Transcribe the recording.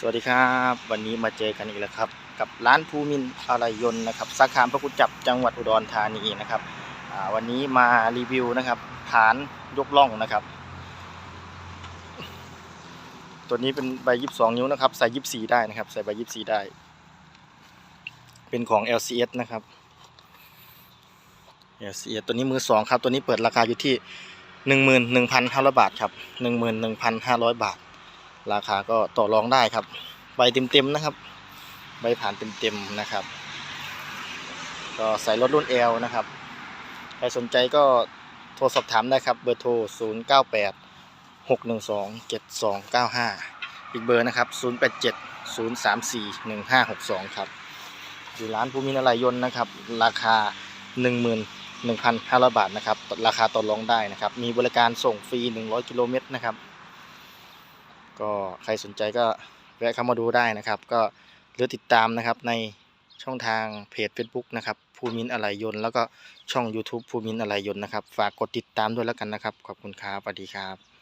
สวัสดีครับ วันนี้มาเจอกันอีกแล้วครับ กับร้านภูมินอะไรยนต์นะครับสาขาพระกุจับจังหวัดอุดรธานีนะครับวันนี้มารีวิวนะครับฐานยกล่องนะครับ ตัวนี้เป็นใบยี่สิบสองนิ้วนะครับ ใส่ยี่สิบสี่ได้นะครับ ใส่ใบยี่สิบสี่ได้ เป็นของ LCS นะครับ LCS ตัวนี้มือสองครับ ตัวนี้เปิดราคาอยู่ที่หนึ่งหมื่นหนึ่งพันห้าร้อยบาทครับหนึ่งหมื่นหนึ่งพันห้าร้อยบาท ราคาก็ต่อรองได้ครับ ใบเต็มๆนะครับ ใบผ่านเต็มๆนะครับ ก็ใส่รถรุ่น L นะครับ ใครสนใจก็โทรสอบถามได้ครับ เบอร์โทร 0 9 8 6 1 2 7 2 9 5 อีกเบอร์นะครับ 0 8 7 0 3 4 1 5 6 2 ครับ อยู่ร้านภูมินอะไรยนต์นะครับ ราคา 11,500 บาทนะครับ ราคาต่อรองได้นะครับ มีบริการส่งฟรี 100 กิโลเมตรนะครับ ก็ใครสนใจก็แวะเข้ามาดูได้นะครับ ก็หรือติดตามนะครับในช่องทางเพจ Facebook นะครับภูมินทร์อะไรยนแล้วก็ช่อง YouTube ภูมินทร์อะไรยนนะครับ ฝากกดติดตามด้วยแล้วกันนะครับ ขอบคุณครับสวัสดีครับ